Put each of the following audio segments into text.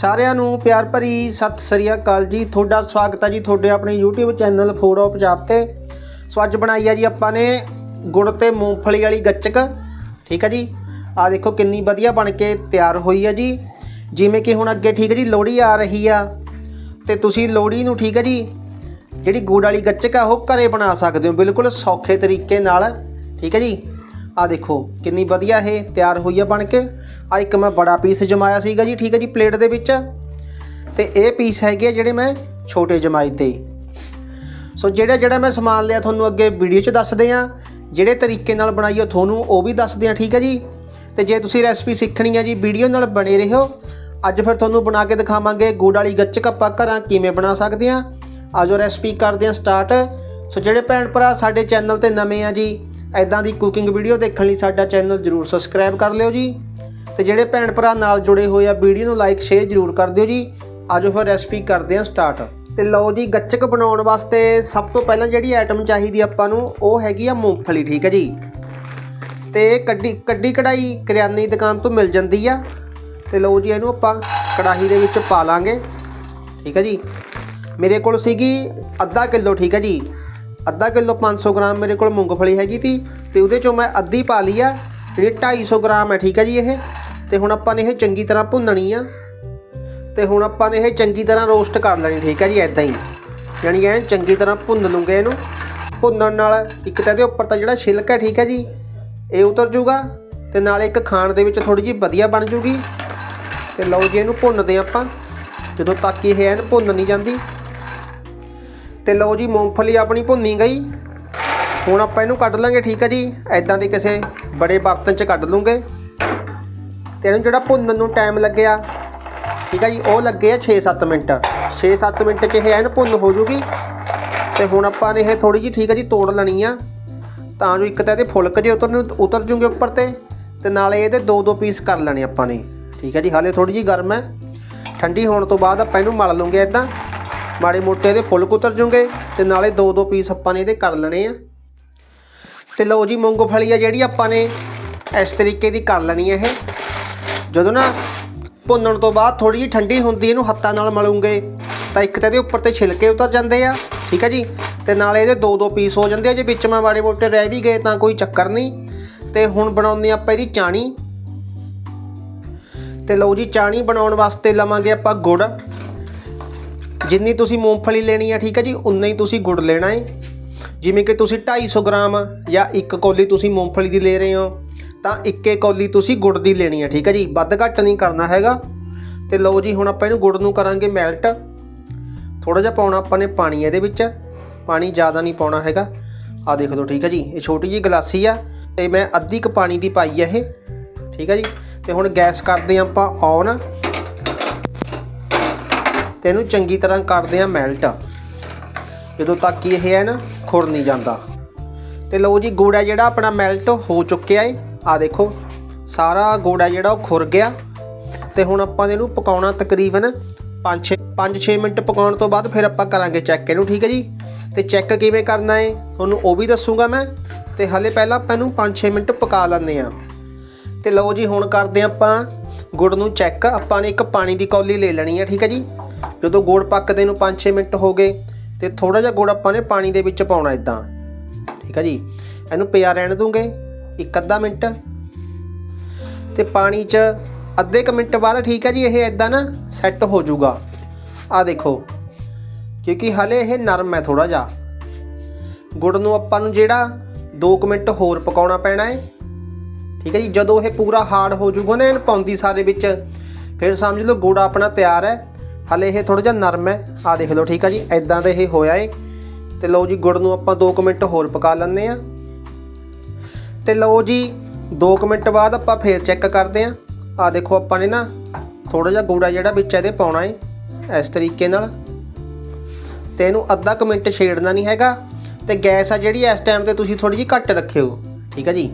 ਸਾਰਿਆਂ ਨੂੰ ਪਿਆਰ ਭਰੀ ਸਤਿ ਸ੍ਰੀ ਅਕਾਲ ਜੀ। ਤੁਹਾਡਾ ਸਵਾਗਤ ਹੈ ਜੀ ਤੁਹਾਡੇ ਆਪਣੇ YouTube channel food of Punjab ਤੇ। ਸੋ ਅੱਜ ਬਣਾਈ ਆ ਜੀ ਆਪਾਂ ਨੇ ਗੁੜ ਤੇ ਮੂੰਗਫਲੀ ਵਾਲੀ ਗੱਚਕ। ਠੀਕ ਹੈ ਜੀ? ਆ ਦੇਖੋ ਕਿੰਨੀ ਵਧੀਆ ਬਣ ਕੇ ਤਿਆਰ ਹੋਈ ਹੈ ਜੀ। ਜਿਵੇਂ ਕਿ ਹੁਣ ਅੱਗੇ ਠੀਕ ਹੈ ਜੀ, ਲੋਹੜੀ ਆ ਰਹੀ ਆ। ਤੇ ਤੁਸੀਂ ਲੋਹੜੀ ਨੂੰ ਠੀਕ ਹੈ ਜੀ, ਜਿਹੜੀ ਗੁੜ ਵਾਲੀ ਗੱਚਕ ਆ, ਉਹ ਘਰੇ ਬਣਾ ਸਕਦੇ ਹੋ। ਬਿਲਕੁਲ ਸੌਖੇ ਤਰੀਕੇ ਨਾਲ। ਠੀਕ ਹੈ ਜੀ? ਆ ਦੇਖੋ, ਕਿੰਨੀ ਵਧੀਆ ਇਹ ਤਿਆਰ ਹੋਈ ਆ ਬਣ ਕੇ। ਆ ਇੱਕ ਮੈਂ ਬੜਾ ਪੀਸ ਜਮਾਇਆ ਸੀਗਾ ਜੀ, ਠੀਕ ਹੈ ਜੀ ਪਲੇਟ ਦੇ ਵਿੱਚ। ਤੇ ਇਹ ਪੀਸ ਹੈਗੇ ਆ ਜਿਹੜੇ ਮੈਂ ਛੋਟੇ ਜਮਾਏ ਤੇ। ਸੋ ਜਿਹੜਾ ਜਿਹੜਾ ਮੈਂ ਸਮਾਨ ਲਿਆ ਤੁਹਾਨੂੰ ਅੱਗੇ ਵੀਡੀਓ 'ਚ ਦੱਸਦੇ ਆ, ਜਿਹੜੇ ਤਰੀਕੇ ਨਾਲ ਬਣਾਈ ਆ ਤੁਹਾਨੂੰ ਉਹ ਵੀ ਦੱਸਦੇ ਆ, ਠੀਕ ਹੈ ਜੀ। ਤੇ ਜੇ ਤੁਸੀਂ ਰੈਸਪੀ ਸਿੱਖਣੀ ਹੈ ਜੀ, ਵੀਡੀਓ ਨਾਲ ਬਣੇ ਰਹੋ। ਅੱਜ ਫਿਰ ਤੁਹਾਨੂੰ ਬਣਾ ਕੇ ਦਿਖਾਵਾਂਗੇ ਗੁੜ ਵਾਲੀ ਗੱਚਕ ਆਪਾਂ ਘਰਾਂ ਕਿਵੇਂ ਬਣਾ ਸਕਦੇ ਆ। ਆਜੋ ਰੈਸਪੀ ਕਰਦੇ ਆ ਸਟਾਰਟ ਸੋ ਜਿਹੜੇ ਭੈਣ ਭਰਾ ਸਾਡੇ ਚੈਨਲ ਤੇ ਨਵੇਂ ਆ ਜੀ ਐਦਾਂ ਦੀ ਕੁਕਿੰਗ ਵੀਡੀਓ ਦੇਖਣ ਲਈ ਸਾਡਾ ਚੈਨਲ ਜਰੂਰ ਸਬਸਕ੍ਰਾਈਬ ਕਰ ਲਿਓ ਜੀ। ਤੇ ਜਿਹੜੇ ਭੈਣ ਭਰਾ ਨਾਲ ਜੁੜੇ ਹੋਏ ਆ, ਵੀਡੀਓ ਨੂੰ ਲਾਈਕ ਸ਼ੇਅਰ ਜਰੂਰ ਕਰ ਦਿਓ ਜੀ। ਆਜੋ ਫਿਰ ਰੈਸਪੀ ਕਰਦੇ ਹਾਂ ਸਟਾਰਟ ਤੇ ਲਓ ਜੀ, ਗੱਚਕ ਬਣਾਉਣ ਵਾਸਤੇ ਸਭ ਤੋਂ ਪਹਿਲਾਂ ਜਿਹੜੀ ਆਈਟਮ ਚਾਹੀਦੀ ਆਪਾਂ ਨੂੰ, ਉਹ ਹੈਗੀ ਆ ਮੂੰਗਫਲੀ, ਠੀਕ ਹੈ ਜੀ। ਤੇ ਇਹ ਕੱਢੀ ਕੱਢੀ ਕਢਾਈ ਕਰਿਆਨੇ ਦੀ ਦੁਕਾਨ ਤੋਂ ਮਿਲ ਜਾਂਦੀ ਆ। ਤੇ ਲਓ ਜੀ, ਇਹਨੂੰ ਆਪਾਂ ਕੜਾਹੀ ਦੇ ਵਿੱਚ ਪਾ ਲਾਂਗੇ। ਠੀਕ ਹੈ ਜੀ। ਮੇਰੇ ਕੋਲ ਸੀਗੀ ਅੱਧਾ ਕਿਲੋ, ਠੀਕ ਹੈ ਜੀ। ਅੱਧਾ ਕਿਲੋ 500 ਗ੍ਰਾਮ ਮੇਰੇ ਕੋਲ ਮੂੰਗਫਲੀ ਹੈਗੀ ਤੀ ਤੇ ਉਹਦੇ ਚੋਂ ਮੈਂ ਅੱਧੀ ਪਾ ਲਈ ਆ, ਜਿਹੜੀ 250 ਗ੍ਰਾਮ ਹੈ, ਠੀਕ ਹੈ ਜੀ ਇਹ। ਤੇ ਹੁਣ ਆਪਾਂ ਨੇ ਇਹ ਚੰਗੀ ਤਰ੍ਹਾਂ ਭੁੰਨਣੀ ਆ। ਤੇ ਹੁਣ ਆਪਾਂ ਨੇ ਇਹ ਚੰਗੀ ਤਰ੍ਹਾਂ ਰੋਸਟ ਕਰ ਲੈਣੀ, ਠੀਕ ਹੈ ਜੀ ਐਦਾਂ ਹੀ। ਯਾਨੀ ਐਨ ਚੰਗੀ ਤਰ੍ਹਾਂ ਭੁੰਨ ਲੂੰਗੇ ਇਹਨੂੰ। ਭੁੰਨਣ ਨਾਲ ਇੱਕ ਤਾਂ ਇਹਦੇ ਉੱਪਰ ਤਾਂ ਜਿਹੜਾ ਛਿਲਕ ਹੈ, ਠੀਕ ਹੈ ਜੀ, ਇਹ ਉਤਰ ਜੂਗਾ। ਤੇ ਨਾਲੇ ਇੱਕ ਖਾਣ ਦੇ ਵਿੱਚ ਥੋੜੀ ਜਿਹੀ ਵਧੀਆ ਬਣ ਜੂਗੀ। ਤੇ ਲਓ ਜੀ, ਇਹਨੂੰ ਭੁੰਨਦੇ ਆਪਾਂ। ਜਦੋਂ ਤੱਕ ਇਹ ਐਨ ਭੁੰਨ ਨਹੀਂ ਜਾਂਦੀ ਤੇ ਲਓ ਜੀ, ਮੂੰਗਫਲੀ ਆਪਣੀ ਭੁੰਨੀ ਗਈ। ਹੁਣ ਆਪਾਂ ਇਹਨੂੰ ਕੱਢ ਲਾਂਗੇ, ਠੀਕ ਹੈ ਜੀ? ਐਦਾਂ ਦੇ ਕਿਸੇ ਬੜੇ ਬਰਤਨ 'ਚ ਕੱਢ ਲੂੰਗੇ। ਤੇ ਇਹਨੂੰ ਜਿਹੜਾ ਭੁੰਨਣ ਨੂੰ ਟਾਈਮ ਲੱਗਿਆ, ਠੀਕ ਹੈ ਜੀ, ਉਹ ਲੱਗੇ ਆ 6-7 ਮਿੰਟ। 6-7 ਮਿੰਟ 'ਚ ਇਹ ਐਨ ਭੁੰਨ ਹੋ ਜੂਗੀ। ਤੇ ਹੁਣ ਆਪਾਂ ਨੇ ਇਹ ਥੋੜੀ ਜਿਹੀ, ਠੀਕ ਹੈ ਜੀ, ਤੋੜ ਲੈਣੀ ਆ। ਤਾਂ ਜੋ ਇੱਕ ਤਾਂ ਇਹਦੇ ਫੁਲਕ ਜੇ ਉਤਰ ਉਤਰ ਜੂਗੇ ਉੱਪਰ ਤੇ ਤੇ ਨਾਲੇ ਇਹਦੇ ਦੋ ਦੋ ਪੀਸ ਕਰ ਲੈਣੇ ਆਪਾਂ ਨੇ। ਠੀਕ ਹੈ ਜੀ, ਹਾਲੇ ਥੋੜੀ ਜਿਹੀ ਗਰਮ ਹੈ। ਠੰਡੀ ਹੋਣ ਤੋਂ ਬਾਅਦ ਆਪਾਂ ਇਹਨੂੰ ਮਲ ਲੂੰਗੇ ਇਦਾਂ ਮਾੜੇ ਮੋਟੇ ਇਹਦੇ ਫੁਲਕ ਉਤਰ ਜੂਗੇ ਤੇ ਨਾਲੇ ਦੋ ਦੋ ਪੀਸ ਆਪਾਂ ਨੇ ਇਹਦੇ ਕਰ ਲੈਣੇ ਆ। ਤੇ ਲਓ ਜੀ ਮੂੰਗਫਲੀ ਆ ਜਿਹੜੀ ਆਪਾਂ ਨੇ ਇਸ ਤਰੀਕੇ ਦੀ ਕਰ ਲੈਣੀ ਹੈ ਇਹ। ਜਦੋਂ ਨਾ ਭੁੰਨਣ ਤੋਂ ਬਾਅਦ ਥੋੜੀ ਜਿਹੀ ਠੰਡੀ ਹੁੰਦੀ ਇਹਨੂੰ ਹੱਥਾਂ ਨਾਲ ਮਲੂੰਗੇ, ਤਾਂ ਇੱਕ ਤਾਂ ਇਹਦੇ ਉੱਪਰ ਤੇ ਛਿਲਕੇ ਉਤਰ ਜਾਂਦੇ ਆ, ਠੀਕ ਹੈ ਜੀ? ਤੇ ਨਾਲੇ ਇਹਦੇ ਦੋ ਦੋ ਪੀਸ ਹੋ ਜਾਂਦੇ ਆ, ਜੇ ਵਿੱਚ ਮੈਂ ਮਾੜੇ ਮੋਟੇ ਰਹਿ ਵੀ ਗਏ ਤਾਂ ਕੋਈ ਚੱਕਰ ਨਹੀਂ। ਤੇ ਹੁਣ ਬਣਾਉਂਦੇ ਆਪਾਂ ਇਹਦੀ ਚਾਣੀ। ਤੇ ਲਓ ਜੀ, ਚਾਣੀ ਬਣਾਉਣ ਵਾਸਤੇ ਲਵਾਂਗੇ ਆਪਾਂ ਗੁੜ। ਜਿੰਨੀ ਤੁਸੀਂ ਮੂੰਗਫਲੀ ਲੈਣੀ ਆ, ਠੀਕ ਹੈ ਜੀ, ਉਨਾ ਹੀ ਤੁਸੀਂ ਗੁੜ ਲੈਣਾ ਹੈ ਜਿਵੇਂ ਕਿ ਤੁਸੀਂ 250 ਗ੍ਰਾਮ ਜਾਂ ਇੱਕ ਕੌਲੀ ਤੁਸੀਂ ਮੂੰਗਫਲੀ ਦੀ ਲੈ ਰਹੇ ਹੋ, ਤਾਂ ਇੱਕੇ ਕੌਲੀ ਤੁਸੀਂ ਗੁੜ ਦੀ ਲੈਣੀ ਹੈ ਠੀਕ ਹੈ ਜੀ। ਵੱਧ ਘੱਟ ਨਹੀਂ ਕਰਨਾ ਹੈਗਾ। ਤੇ ਲਓ ਜੀ, ਹੁਣ ਆਪਾਂ ਇਹਨੂੰ ਗੁੜ ਨੂੰ ਕਰਾਂਗੇ ਮੈਲਟ। ਥੋੜਾ ਜਿਹਾ ਪਾਉਣਾ ਆਪਾਂ ਨੇ ਪਾਣੀ ਇਹਦੇ ਵਿੱਚ। ਪਾਣੀ ਜ਼ਿਆਦਾ ਨਹੀਂ ਪਾਉਣਾ ਹੈਗਾ। ਆ ਦੇਖ ਲਓ, ਠੀਕ ਹੈ ਜੀ, ਇਹ ਛੋਟੀ ਜਿਹੀ ਗਲਾਸੀ ਆ। ਤੇ ਮੈਂ ਅੱਧੀ ਕ ਪਾਣੀ ਦੀ ਪਾਈ ਆ ਇਹ, ਠੀਕ ਹੈ ਜੀ। ਤੇ ਹੁਣ ਗੈਸ ਕਰਦੇ ਹਾਂ ਆਪਾਂ ਔਨ ਤੇ ਇਹਨੂੰ ਚੰਗੀ ਤਰ੍ਹਾਂ ਕਰਦੇ ਆ ਮੈਲਟ ਜਦੋਂ ਤੱਕ ਕਿ ਇਹ ਹੈ ਨਾ, ਖੁਰ ਨਹੀਂ ਜਾਂਦਾ। ਤੇ ਲਓ ਜੀ, ਗੁੜ ਹੈ ਜਿਹੜਾ ਆਪਣਾ ਮੈਲਟ ਹੋ ਚੁੱਕਿਆ ਏ। ਆ ਦੇਖੋ, ਸਾਰਾ ਗੁੜ ਹੈ ਜਿਹੜਾ ਉਹ ਖੁਰ ਗਿਆ। ਤੇ ਹੁਣ ਆਪਾਂ ਇਹਨੂੰ ਪਕਾਉਣਾ ਤਕਰੀਬਨ 5-6 5-6 ਮਿੰਟ ਪਕਾਉਣ ਤੋਂ ਬਾਅਦ ਫਿਰ ਆਪਾਂ ਕਰਾਂਗੇ ਚੈੱਕ ਇਹਨੂੰ, ਠੀਕ ਹੈ ਜੀ? ਤੇ ਚੈੱਕ ਕਿਵੇਂ ਕਰਨਾ ਏ, ਤੁਹਾਨੂੰ ਉਹ ਵੀ ਦੱਸੂਗਾ ਮੈਂ। ਤੇ ਹਲੇ ਪਹਿਲਾਂ ਆਪਾਂ ਇਹਨੂੰ 5-6 ਮਿੰਟ ਪਕਾ ਲੈਂਦੇ ਆ ਤੇ ਲਓ ਜੀ, ਹੁਣ ਕਰਦੇ ਆਪਾਂ ਗੁੜ ਨੂੰ ਚੈੱਕ ਆਪਾਂ ਨੇ ਇੱਕ ਪਾਣੀ ਦੀ ਕੌਲੀ ਲੈ ਲੈਣੀ ਹੈ, ਠੀਕ ਹੈ ਜੀ? ਜਦੋਂ ਗੁੜ ਪੱਕਦੇ ਨੂੰ 5-6 ਮਿੰਟ ਹੋ ਗਏ ਤੇ ਥੋੜਾ ਜਿਹਾ ਗੁੜ ਆਪਾਂ ਨੇ ਪਾਣੀ ਦੇ ਵਿੱਚ ਪਾਉਣਾ ਇਦਾਂ ਠੀਕ ਹੈ ਜੀ? ਇਹਨੂੰ ਪਿਆ ਰਹਿਣ ਦੂੰਗੇ ਇੱਕ ਅੱਧਾ ਮਿੰਟ। ਤੇ ਪਾਣੀ 'ਚ ਅੱਧੇ ਕ ਮਿੰਟ ਬਾਅਦ ਠੀਕ ਹੈ ਜੀ, ਇਹ ਇਦਾਂ ਨਾ ਸੈੱਟ ਹੋ ਜਾਊਗਾ। ਆ ਦੇਖੋ, ਕਿਉਂਕਿ ਹਲੇ ਇਹ ਨਰਮ ਹੈ ਥੋੜਾ ਜਿਹਾ। ਗੁੜ ਨੂੰ ਆਪਾਂ ਨੂੰ ਜਿਹੜਾ 2 ਮਿੰਟ ਹੋਰ ਪਕਾਉਣਾ ਪੈਣਾ ਹੈ। ਠੀਕ ਹੈ ਜੀ, ਜਦੋਂ ਇਹ ਪੂਰਾ ਹਾਰਡ ਹੋ ਜਾਊਗਾ ਨਾ, ਇਹਨੂੰ ਪਾਉਂਦੀ ਸਾਰੇ ਵਿੱਚ, ਫਿਰ ਸਮਝ ਲਓ ਗੁੜ ਆਪਣਾ ਤਿਆਰ ਹੈ। ਹਲੇ ਇਹ ਥੋੜਾ ਜਿਹਾ ਨਰਮ ਹੈ। ਆ ਦੇਖ ਲਓ, ਠੀਕ ਆ ਜੀ ਐਦਾਂ ਦਾ ਇਹ ਹੋਇਆ ਏ। ਤੇ ਲਓ ਜੀ, ਗੁੜ ਨੂੰ ਆਪਾਂ 2 ਮਿੰਟ ਹੋਰ ਪਕਾ ਲੈਂਦੇ ਆ ਤੇ ਲਓ ਜੀ 2 ਮਿੰਟ ਬਾਅਦ ਆਪਾਂ ਫੇਰ ਚੈੱਕ ਕਰਦੇ ਆ ਆ ਦੇਖੋ, ਆਪਾਂ ਨੇ ਨਾ ਥੋੜਾ ਜਿਹਾ ਗੂੜਾ ਜਿਹੜਾ ਵਿੱਚ ਇਹਦੇ ਪਾਉਣਾ ਏ, ਇਸ ਤਰੀਕੇ ਨਾਲ। ਤੇ ਇਹਨੂੰ ਅੱਧਾ ਕੁ ਮਿੰਟ ਛੇੜਨਾ ਨਹੀਂ ਹੈਗਾ। ਤੇ ਗੈਸ ਆ ਜਿਹੜੀ, ਇਸ ਟਾਈਮ ਤੇ ਤੁਸੀਂ ਥੋੜੀ ਜਿਹੀ ਘੱਟ ਰੱਖਿਓ, ਠੀਕ ਹੈ ਜੀ।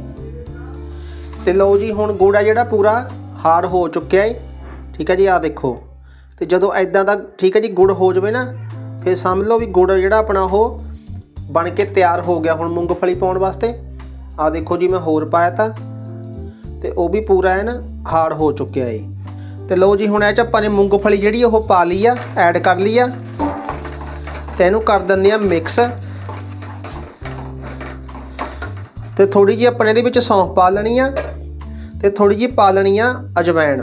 ਤੇ ਲਓ ਜੀ, ਹੁਣ ਗੂੜਾ ਜਿਹੜਾ ਪੂਰਾ ਹਾਰਡ ਹੋ ਚੁੱਕਿਆ ਏ। ਠੀਕ ਹੈ ਜੀ ਆ ਦੇਖੋ। ਤੇ ਜਦੋਂ ਐਦਾਂ ਦਾ ਠੀਕ ਹੈ ਜੀ, ਗੁੜ ਹੋ ਜਾਵੇ ਨਾ, ਫਿਰ ਸਮਝ ਲਓ ਵੀ ਗੁੜ ਜਿਹੜਾ ਆਪਣਾ ਉਹ ਬਣ ਕੇ ਤਿਆਰ ਹੋ ਗਿਆ ਹੁਣ ਮੂੰਗਫਲੀ ਪਾਉਣ ਵਾਸਤੇ। ਆ ਦੇਖੋ ਜੀ, ਮੈਂ ਹੋਰ ਪਾਇਆ ਤਾਂ, ਤੇ ਉਹ ਵੀ ਪੂਰਾ ਹੈ ਨਾ, ਹਾਰਡ ਹੋ ਚੁੱਕਿਆ ਏ। ਤੇ ਲਓ ਜੀ, ਹੁਣ ਇਹ ਚ ਆਪਾਂ ਨੇ ਮੂੰਗਫਲੀ ਜਿਹੜੀ ਉਹ ਪਾ ਲਈ ਆ, ਐਡ ਕਰ ਲਈ ਆ। ਤੇ ਇਹਨੂੰ ਕਰ ਦਿੰਦੇ ਆ ਮਿਕਸ। ਤੇ ਥੋੜੀ ਜਿਹੀ ਆਪਾਂ ਇਹਦੇ ਵਿੱਚ ਸੌਂਫ ਪਾ ਲੈਣੀ ਆ, ਤੇ ਥੋੜੀ ਜਿਹੀ ਪਾ ਲੈਣੀ ਆ ਅਜਵਾਇਣ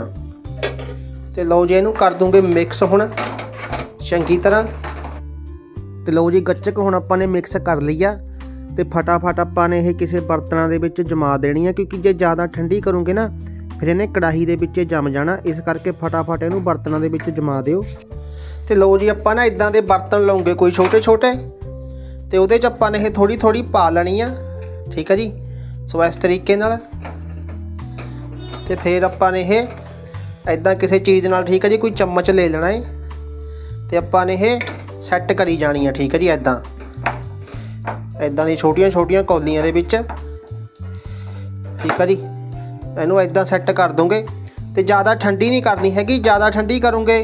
ਤੇ ਲਓ ਜੀ, ਇਹਨੂੰ ਕਰ ਦੂੰਗੇ ਮਿਕਸ ਹੁਣ, ਚੰਗੀ ਤਰ੍ਹਾਂ। ਤੇ ਲਓ ਜੀ, ਗੱਚਕ ਹੁਣ ਆਪਾਂ ਨੇ ਮਿਕਸ ਕਰ ਲਈ ਆ। ਤੇ ਫਟਾਫਟ ਆਪਾਂ ਨੇ ਇਹ ਕਿਸੇ ਬਰਤਨਾਂ ਦੇ ਵਿੱਚ ਜਮਾ ਦੇਣੀ ਆ, ਕਿਉਂਕਿ ਜੇ ਜ਼ਿਆਦਾ ਠੰਡੀ ਕਰੋਗੇ ਨਾ, ਫਿਰ ਇਹਨੇ ਕੜਾਹੀ ਦੇ ਵਿੱਚ ਜੰਮ ਜਾਣਾ। ਇਸ ਕਰਕੇ ਫਟਾਫਟ ਇਹਨੂੰ ਬਰਤਨਾਂ ਦੇ ਵਿੱਚ ਜਮਾ ਦਿਓ। ਤੇ ਲਓ ਜੀ, ਆਪਾਂ ਨਾ ਇਦਾਂ ਦੇ ਬਰਤਨ ਲਵਾਂਗੇ ਕੋਈ ਛੋਟੇ ਛੋਟੇ ਤੇ ਉਹਦੇ 'ਚ ਆਪਾਂ ਨੇ ਇਹ ਥੋੜੀ ਥੋੜੀ ਪਾ ਲੈਣੀ ਆ। ਠੀਕ ਆ ਜੀ? ਸੋ, ਇਸ ਤਰੀਕੇ ਨਾਲ। ਤੇ ਫਿਰ ਆਪਾਂ ਨੇ ਇਹ ਇਦਾਂ ਕਿਸੇ ਚੀਜ਼ ਨਾਲ ਠੀਕ ਹੈ ਜੀ, ਕੋਈ ਚਮਚ ਲੈ ਲੈਣਾ ਹੈ ਤੇ ਆਪਾਂ ਨੇ ਇਹ ਸੈੱਟ ਕਰੀ ਜਾਣੀ ਆ, ਠੀਕ ਹੈ ਜੀ ਇਦਾਂ ਇਦਾਂ ਦੀ ਛੋਟੀਆਂ ਛੋਟੀਆਂ ਕੌਲੀਆਂ ਦੇ ਵਿੱਚ। ਠੀਕ ਆ ਜੀ, ਇਹਨੂੰ ਇਦਾਂ ਸੈੱਟ ਕਰ ਦੋਗੇ। ਤੇ ਜ਼ਿਆਦਾ ਠੰਡੀ ਨਹੀਂ ਕਰਨੀ ਹੈਗੀ, ਜ਼ਿਆਦਾ ਠੰਡੀ ਕਰੋਗੇ।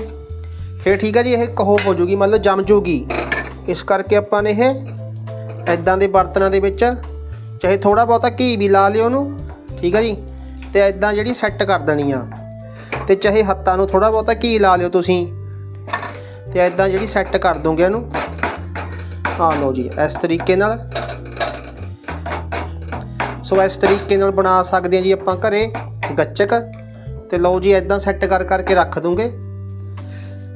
ਫਿਰ ਠੀਕ ਹੈ ਜੀ, ਇਹ ਕਹੋ ਹੋ ਜੂਗੀ ਮਤਲਬ ਜੰਮ ਜੂਗੀ। ਇਸ ਕਰਕੇ ਆਪਾਂ ਨੇ ਇਹ ਇਦਾਂ ਦੇ ਬਰਤਨਾਂ ਦੇ ਵਿੱਚ, ਚਾਹੇ ਥੋੜਾ ਬਹੁਤਾ ਘੀ ਵੀ ਲਾ ਲਿਓ ਉਹਨੂੰ। ਠੀਕ ਹੈ ਜੀ, ਤੇ ਇਦਾਂ ਜਿਹੜੀ ਸੈੱਟ ਕਰ ਦੇਣੀ ਆ। ਤੇ ਚਾਹੇ ਹੱਥਾਂ ਨੂੰ ਥੋੜਾ ਬਹੁਤਾ ਘੀ ਲਾ ਲਿਓ ਤੁਸੀਂ। ਤੇ ਇਦਾਂ ਜਿਹੜੀ ਸੈੱਟ ਕਰ ਦੋਗੇ ਇਹਨੂੰ। ਆ ਲਓ ਜੀ, ਇਸ ਤਰੀਕੇ ਨਾਲ। ਸੋ ਇਸ ਤਰੀਕੇ ਨਾਲ ਬਣਾ ਸਕਦੇ ਹਾਂ ਜੀ ਆਪਾਂ ਘਰੇ ਗੱਚਕ। ਤੇ ਲਓ ਜੀ ਇਦਾਂ ਸੈੱਟ ਕਰ ਕਰਕੇ ਰੱਖ ਦੂੰਗੇ।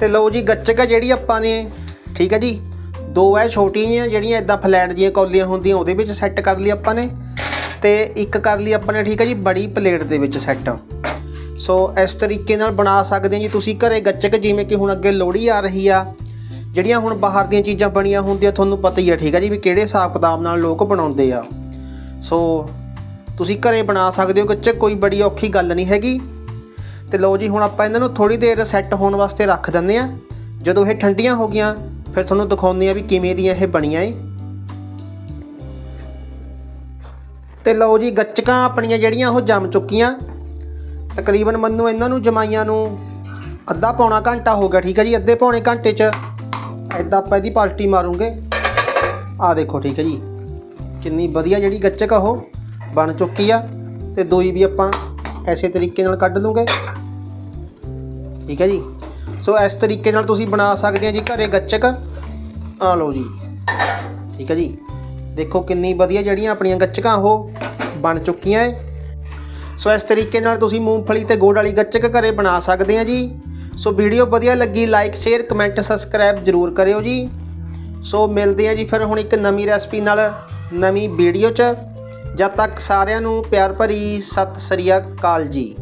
ਤੇ ਲਓ ਜੀ, ਗੱਚਕ ਆ ਜਿਹੜੀ ਆਪਾਂ ਨੇ, ਠੀਕ ਹੈ ਜੀ। ਦੋ ਐ ਛੋਟੀਆਂ ਜਿਹੀਆਂ, ਜਿਹੜੀਆਂ ਇਦਾਂ ਫਲੈਟ ਜੀਆਂ ਕੌਲੀਆਂ ਹੁੰਦੀਆਂ, ਉਹਦੇ ਵਿੱਚ ਸੈੱਟ ਕਰ ਲਈ ਆਪਾਂ ਨੇ। ਤੇ ਇੱਕ ਕਰ ਲਈ ਆਪਾਂ ਨੇ, ਠੀਕ ਹੈ ਜੀ, ਬੜੀ ਪਲੇਟ ਦੇ ਵਿੱਚ ਸੈੱਟ ਸੋ ਇਸ ਤਰੀਕੇ ਨਾਲ ਬਣਾ ਸਕਦੇ ਹਾਂ ਜੀ। ਤੁਸੀਂ ਘਰੇ ਗੱਚਕ ਜਿਵੇਂ ਕਿ ਹੁਣ ਅੱਗੇ ਲੋਹੜੀ ਆ ਰਹੀ ਆ, ਜਿਹੜੀਆਂ ਹੁਣ ਬਾਹਰ ਦੀਆਂ ਚੀਜ਼ਾਂ ਬਣੀਆਂ ਹੁੰਦੀਆਂ, ਤੁਹਾਨੂੰ ਪਤਾ ਹੀ ਆ, ਠੀਕ ਆ ਜੀ, ਵੀ ਕਿਹੜੇ ਹਿਸਾਬ ਕਿਤਾਬ ਨਾਲ ਲੋਕ ਬਣਾਉਂਦੇ ਆ। ਸੋ ਤੁਸੀਂ ਘਰੇ ਬਣਾ ਸਕਦੇ ਹੋ, ਗੱਚਕ ਕੋਈ ਬੜੀ ਔਖੀ ਗੱਲ ਨਹੀਂ ਹੈਗੀ। ਤੇ ਲਓ ਜੀ, ਹੁਣ ਆਪਾਂ ਇਹਨਾਂ ਨੂੰ ਥੋੜੀ ਦੇਰ ਸੈੱਟ ਹੋਣ ਵਾਸਤੇ ਰੱਖ ਦਿੰਦੇ ਆ ਜਦੋਂ ਇਹ ਠੰਡੀਆਂ ਹੋ ਗਈਆਂ, ਫਿਰ ਤੁਹਾਨੂੰ ਦਿਖਾਉਂਦੇ ਆ ਵੀ ਕਿਵੇਂ ਦੀਆਂ ਇਹ ਬਣੀਆਂ ਏ। ਤੇ ਲਓ ਜੀ, ਗੱਚਕਾਂ ਆਪਣੀਆਂ ਜਿਹੜੀਆਂ ਉਹ ਜੰਮ ਚੁੱਕੀਆਂ। ਤਕਰੀਬਨ ਮੈਨੂੰ ਇਹਨਾਂ ਨੂੰ ਜਮਾਈਆਂ ਨੂੰ ਅੱਧਾ ਪੌਣਾ ਘੰਟਾ ਹੋ ਗਿਆ, ਠੀਕ ਹੈ ਜੀ, ਅੱਧੇ ਪੌਣੇ ਘੰਟੇ 'ਚ ਐਦਾਂ ਆਪਾਂ ਇਹਦੀ ਪਾਲਟੀ ਮਾਰੂਗੇ। ਆ ਦੇਖੋ, ਠੀਕ ਹੈ ਜੀ, ਕਿੰਨੀ ਵਧੀਆ ਜਿਹੜੀ ਗੱਚਕ ਆ ਉਹ ਬਣ ਚੁੱਕੀ ਆ ਤੇ ਦੋਈ ਵੀ ਆਪਾਂ ਐਸੇ ਤਰੀਕੇ ਨਾਲ ਕੱਢ ਲੂਗੇ। ਠੀਕ ਹੈ ਜੀ, ਸੋ ਇਸ ਤਰੀਕੇ ਨਾਲ ਤੁਸੀਂ ਬਣਾ ਸਕਦੇ ਆ ਜੀ ਘਰੇ ਗੱਚਕ। ਆ ਲਓ ਜੀ, ਠੀਕ ਹੈ ਜੀ, ਦੇਖੋ ਕਿੰਨੀ ਵਧੀਆ ਜਿਹੜੀਆਂ ਆਪਣੀਆਂ ਗੱਚਕਾਂ ਉਹ ਬਣ ਚੁੱਕੀਆਂ ਏ ਸੋ ਇਸ ਤਰੀਕੇ ਨਾਲ ਤੁਸੀਂ ਮੂੰਗਫਲੀ ਤੇ ਗੁੜ ਵਾਲੀ ਗੱਚਕ ਘਰੇ ਬਣਾ ਸਕਦੇ ਆ ਜੀ। ਸੋ ਵੀਡੀਓ ਵਧੀਆ ਲੱਗੀ ਲਾਈਕ ਸ਼ੇਅਰ ਕਮੈਂਟ ਸਬਸਕ੍ਰਾਈਬ ਜਰੂਰ ਕਰਿਓ ਜੀ। ਸੋ ਮਿਲਦੇ ਆ ਜੀ ਫਿਰ ਹੁਣ ਇੱਕ ਨਵੀਂ ਰੈਸਪੀ ਨਾਲ, ਨਵੀਂ ਵੀਡੀਓ 'ਚ। ਜਦ ਤੱਕ ਸਾਰਿਆਂ ਨੂੰ ਪਿਆਰ ਭਰੀ ਸਤਿ ਸ੍ਰੀ ਅਕਾਲ ਜੀ।